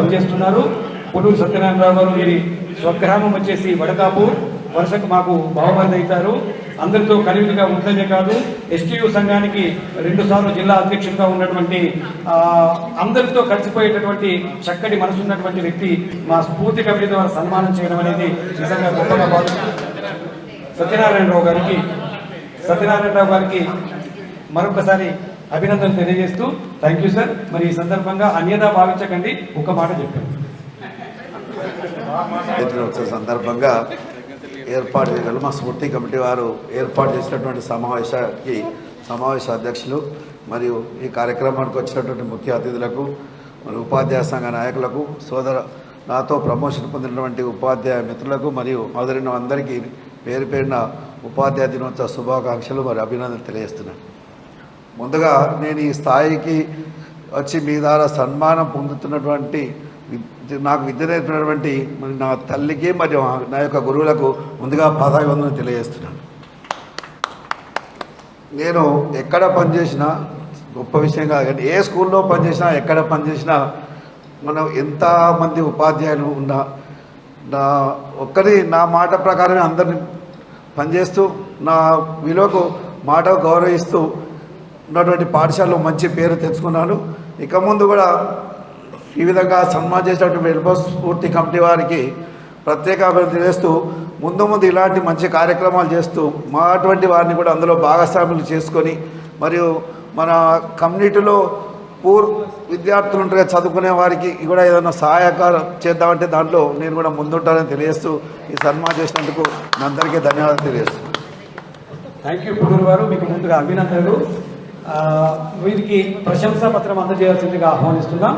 పనిచేస్తున్నారు. పొన్నూరు సత్యనారాయణరావు గారు వీరి స్వగ్రామం వచ్చేసి వడకాపూర్. వరుసకు మాకు బహుమతి అవుతారు. అందరితో కలివిడిగా ఉంటుందే కాదు ఎస్టీయు సంఘానికి రెండు సార్లు జిల్లా అధ్యక్షుడిగా ఉన్నటువంటి అందరితో కలిసిపోయేటటువంటి చక్కటి మనసు ఉన్నటువంటి వ్యక్తి మా స్ఫూర్తి కమిటీ ద్వారా సన్మానం చేయడం అనేది నిజంగా గొప్పగా భావిస్తున్నాను సత్యనారాయణరావు గారికి సత్యనారాయణరావు గారికి మరొకసారి అభినందనలు తెలియజేస్తూ థ్యాంక్ యూ సార్. మరి ఈ సందర్భంగా అన్యదా భావించకండి. ఒక మాట చెప్పాను సందర్భంగా ఏర్పాటు చేయగలరు మా స్ఫూర్తి కమిటీ వారు ఏర్పాటు చేసినటువంటి సమావేశానికి సమావేశ అధ్యక్షులు మరియు ఈ కార్యక్రమానికి వచ్చినటువంటి ముఖ్య అతిథులకు మరి ఉపాధ్యాయ సంఘ నాయకులకు సోదర నాతో ప్రమోషన్ పొందినటువంటి ఉపాధ్యాయ మిత్రులకు మరియు మొదలైన అందరికీ పేరు పేరున ఉపాధ్యాయ దినోత్సవ శుభాకాంక్షలు మరి అభినందనలు తెలియజేస్తున్నాను. ముందుగా నేను ఈ స్థాయికి వచ్చి మీ ద్వారా సన్మానం పొందుతున్నటువంటి నాకు విద్య నేర్పినటువంటి మరి నా తల్లికి మరియు నా యొక్క గురువులకు ముందుగా పాదాభివందనం తెలియజేస్తున్నాను. నేను ఎక్కడ పనిచేసినా గొప్ప విషయం కాదు కానీ ఏ స్కూల్లో పనిచేసినా ఎక్కడ పనిచేసినా మనం ఎంతమంది ఉపాధ్యాయులు ఉన్నా నా ఒక్కరి నా మాట ప్రకారమే అందరిని పనిచేస్తూ నా విలువకు మాట గౌరవిస్తూ ఉన్నటువంటి పాఠశాలలో మంచి పేరు తెచ్చుకున్నాను. ఇక ముందు కూడా ఈ విధంగా సన్మానం చేసినటువంటి వెల్బో స్ఫూర్తి కమిటీ వారికి ప్రత్యేక అభివృద్ధి చేస్తూ ముందు ముందు ఇలాంటి మంచి కార్యక్రమాలు చేస్తూ మా అటువంటి వారిని కూడా అందులో భాగస్వాములు చేసుకొని మరియు మన కమ్యూనిటీలో పూర్ విద్యార్థులు ఉంటారు చదువుకునే వారికి కూడా ఏదైనా సహాయకారం చేద్దామంటే దాంట్లో నేను కూడా ముందుంటానని తెలియజేస్తూ ఈ సన్మానం చేసినందుకు మీ అందరికీ ధన్యవాదాలు తెలియజేస్తున్నాను. థ్యాంక్ యూ గారు మీకు ముందుగా అభినందనలు. వీరికి ప్రశంసా పత్రం అందజేయాల్సిందిగా ఆహ్వానిస్తున్నాం.